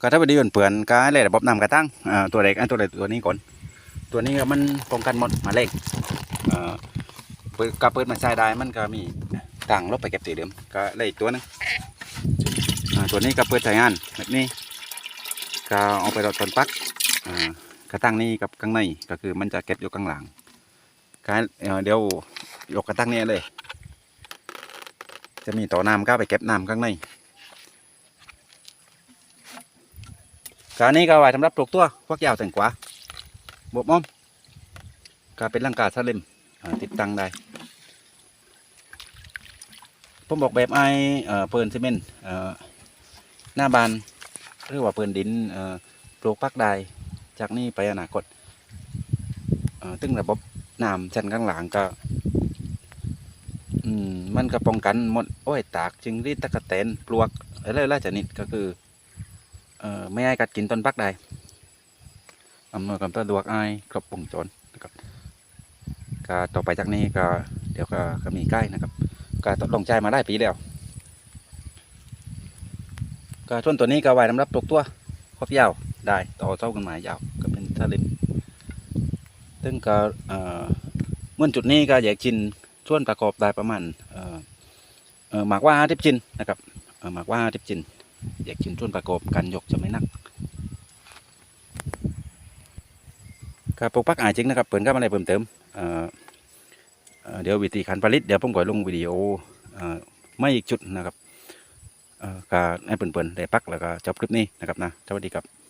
ก็ถ้าไปดีเปื่อนๆก็เลยระบบนำกระตั้งตัวเล็กอันตัวเล็กตัวนี้ก่อน ตัวนี้มันป้องกันหมดมาเล็กเอ่อเปิดกระเปิดมาใช้ได้มันก็มีต่างลบไปเก็บตีเดิมก็เลยอีกตัวหนึงอ่าตัวนี้ก็เปิดใช้งานแบบนี้ก็เอาไปรดต้นปักกระตั้งนี้กับข้างในก็คือมันจะเก็บอยู่ข้างหลังก็เอ่อเดี๋ยวยกกระตั้งนี้เลย จะมีต่อน้ำก็ไปเก็บน้ำข้างใน การนี้ก็ไว้สำหรับปลูกตัวพวกยาวแต่งกว่าบวบม้อมก็เป็นร่างกาสลิมติดตั้งได้ผมบอกแบบไอเอ่อเปินซีเมนต์หน้าบานหรือว่าเปินดินปลูกพักได้จากนี้ไปอนาคตตึ้งระบบน้ำชั้นข้างหลังก็มันก็ป้องกันหมด โอ้ยตากจึงรีดตะกะแตนปลวกอะไรหลายชนิดก็คือ ไม่ให้กัดกินต้นพักได้อำนวยความสะดวกอ้ายครบวงจรนะครับก็ต่อไปจากนี้ก็เดี๋ยวก็ก็มีใกล้นะครับก็ตกลงใจมาได้ปีแล้วก็ต้นตัวนี้ก็ไว้สำรับปลูกตัวครอบยาวได้ต่อเท่ากันมายาวก็เป็นสลิมซึ่งก็เอ่อเมื่อจุดนี้ก็อยากจินส่วนประกอบได้ประมาณเอ่อเอ่อหมากว่าห้าทิบจินนะครับเอ่อหมากว่าห้าทิบจิน อยากกินต้นประกอบกันหยกจะไม่นักครับปลูกปักอายจริงนะครับเปิดก็มาอะไรเพิ่มเติมเดี๋ยววิธีการผลิตเดี๋ยวผมก่อยลงวิดีโอไม่อีกจุดนะครับเอ่อก็ให้เปิ่นๆได้ปักแล้วก็จบคลิปนี้นะครับนะสวัสดีครับ